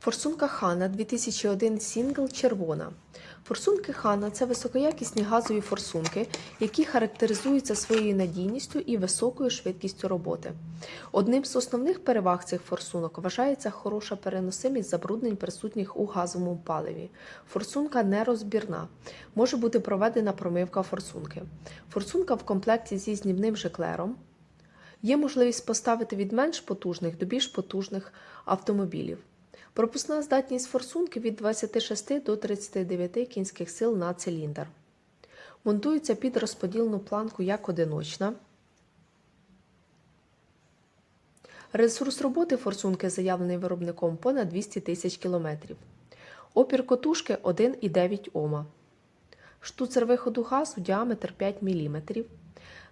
Форсунка Хана 2001 Сінгл червона. Форсунки Хана це високоякісні газові форсунки, які характеризуються своєю надійністю і високою швидкістю роботи. Одним з основних переваг цих форсунок вважається хороша переносимість забруднень, присутніх у газовому паливі. Форсунка нерозбірна. Може бути проведена промивка форсунки. Форсунка в комплекті зі знімним жиклером. Є можливість поставити від менш потужних до більш потужних автомобілів. Пропускна здатність форсунки від 26 до 39 кінських сил на циліндр. Монтується під розподільну планку як одиночна. Ресурс роботи форсунки заявлений виробником понад 200 тисяч кілометрів. Опір котушки 1,9 Ома. Штуцер виходу газу діаметр 5 мм.